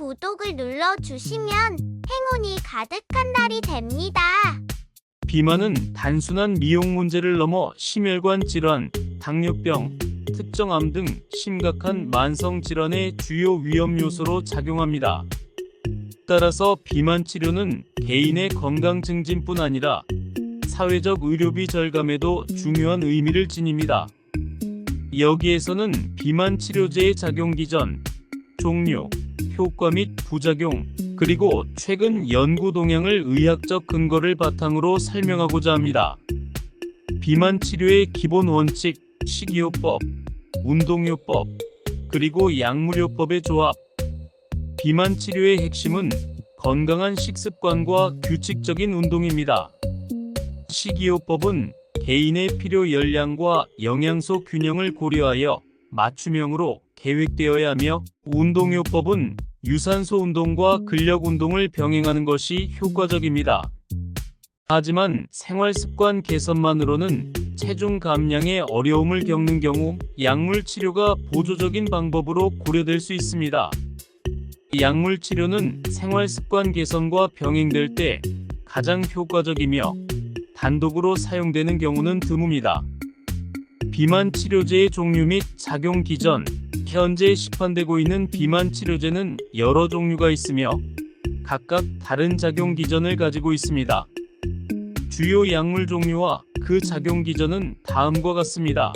구독을 눌러주시면 행운이 가득한 날이 됩니다. 비만은 단순한 미용 문제를 넘어 심혈관 질환, 당뇨병, 특정암 등 심각한 만성 질환의 주요 위험 요소로 작용합니다. 따라서 비만 치료는 개인의 건강 증진뿐 아니라 사회적 의료비 절감에도 중요한 의미를 지닙니다. 여기에서는 비만 치료제의 작용 기전, 종류, 효과 및 부작용, 그리고 최근 연구 동향을 의학적 근거를 바탕으로 설명하고자 합니다. 비만 치료의 기본 원칙, 식이요법, 운동요법, 그리고 약물요법의 조합. 비만 치료의 핵심은 건강한 식습관과 규칙적인 운동입니다. 식이요법은 개인의 필요 열량과 영양소 균형을 고려하여 맞춤형으로 계획되어야 하며 운동요법은 유산소 운동과 근력 운동을 병행하는 것이 효과적입니다. 하지만 생활 습관 개선만으로는 체중 감량에 어려움을 겪는 경우 약물 치료가 보조적인 방법으로 고려될 수 있습니다. 약물 치료는 생활 습관 개선과 병행될 때 가장 효과적이며 단독으로 사용되는 경우는 드뭅니다. 비만 치료제의 종류 및 작용 기전 현재 시판되고 있는 비만 치료제는 여러 종류가 있으며 각각 다른 작용 기전을 가지고 있습니다. 주요 약물 종류와 그 작용 기전은 다음과 같습니다.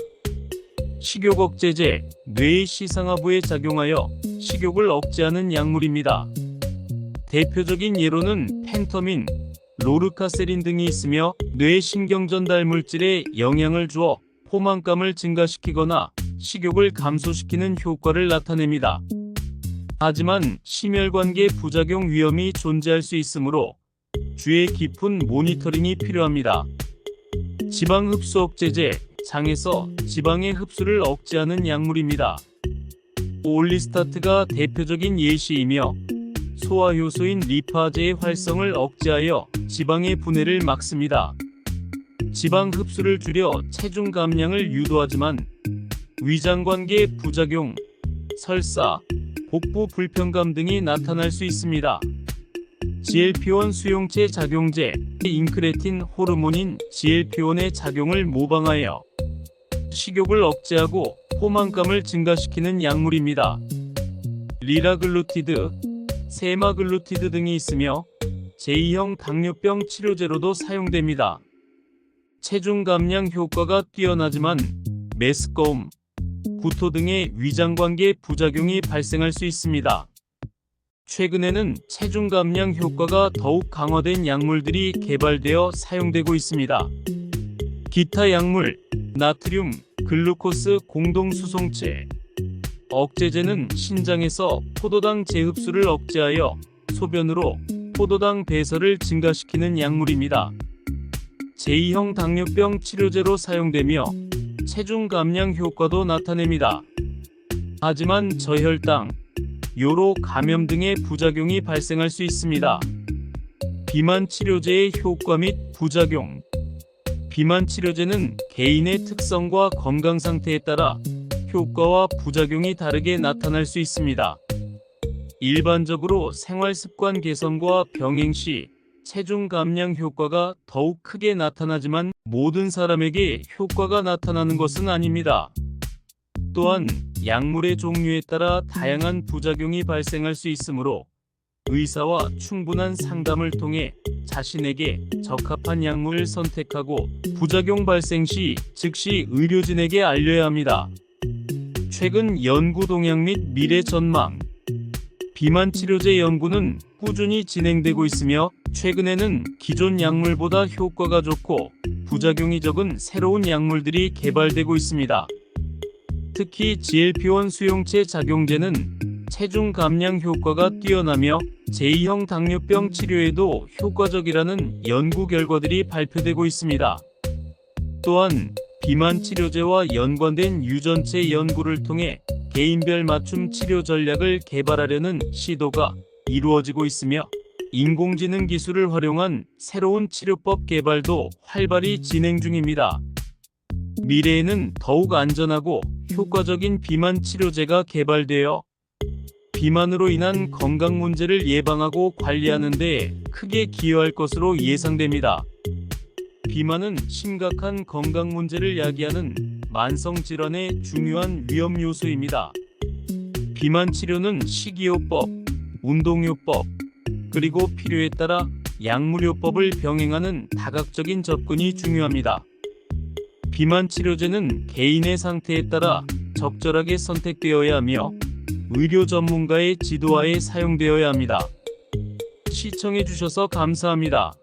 식욕 억제제, 뇌의 시상하부에 작용하여 식욕을 억제하는 약물입니다. 대표적인 예로는 펜터민, 로르카세린 등이 있으며 뇌 신경 전달 물질에 영향을 주어 포만감을 증가시키거나 식욕을 감소시키는 효과를 나타냅니다. 하지만 심혈관계 부작용 위험이 존재할 수 있으므로 주의 깊은 모니터링이 필요합니다. 지방 흡수 억제제, 장에서 지방의 흡수를 억제하는 약물입니다. 올리스타트가 대표적인 예시이며 소화 효소인 리파제의 활성을 억제하여 지방의 분해를 막습니다. 지방 흡수를 줄여 체중 감량을 유도하지만 위장관계 부작용, 설사, 복부 불편감 등이 나타날 수 있습니다. GLP-1 수용체 작용제, 인크레틴 호르몬인 GLP-1의 작용을 모방하여 식욕을 억제하고 포만감을 증가시키는 약물입니다. 리라글루티드, 세마글루티드 등이 있으며 제2형 당뇨병 치료제로도 사용됩니다. 체중 감량 효과가 뛰어나지만 메스꺼움, 구토 등의 위장관계 부작용이 발생할 수 있습니다. 최근에는 체중 감량 효과가 더욱 강화된 약물들이 개발되어 사용되고 있습니다. 기타 약물, 나트륨, 글루코스 공동수송체, 억제제는 신장에서 포도당 재흡수를 억제하여 소변으로 포도당 배설을 증가시키는 약물입니다. 제2형 당뇨병 치료제로 사용되며 체중 감량 효과도 나타냅니다. 하지만 저혈당, 요로 감염 등의 부작용이 발생할 수 있습니다. 비만 치료제의 효과 및 부작용 비만 치료제는 개인의 특성과 건강 상태에 따라 효과와 부작용이 다르게 나타날 수 있습니다. 일반적으로 생활 습관 개선과 병행 시 체중 감량 효과가 더욱 크게 나타나지만 모든 사람에게 효과가 나타나는 것은 아닙니다. 또한 약물의 종류에 따라 다양한 부작용이 발생할 수 있으므로 의사와 충분한 상담을 통해 자신에게 적합한 약물을 선택하고 부작용 발생 시 즉시 의료진에게 알려야 합니다. 최근 연구 동향 및 미래 전망 비만 치료제 연구는 꾸준히 진행되고 있으며 최근에는 기존 약물보다 효과가 좋고 부작용이 적은 새로운 약물들이 개발되고 있습니다. 특히 GLP-1 수용체 작용제는 체중 감량 효과가 뛰어나며 제2형 당뇨병 치료에도 효과적이라는 연구 결과들이 발표되고 있습니다. 또한 비만 치료제와 연관된 유전체 연구를 통해 개인별 맞춤 치료 전략을 개발하려는 시도가 이루어지고 있으며 인공지능 기술을 활용한 새로운 치료법 개발도 활발히 진행 중입니다. 미래에는 더욱 안전하고 효과적인 비만 치료제가 개발되어 비만으로 인한 건강 문제를 예방하고 관리하는 데 크게 기여할 것으로 예상됩니다. 비만은 심각한 건강 문제를 야기하는 만성 질환의 중요한 위험 요소입니다. 비만 치료는 식이요법, 운동요법, 그리고 필요에 따라 약물요법을 병행하는 다각적인 접근이 중요합니다. 비만 치료제는 개인의 상태에 따라 적절하게 선택되어야 하며 의료 전문가의 지도하에 사용되어야 합니다. 시청해주셔서 감사합니다.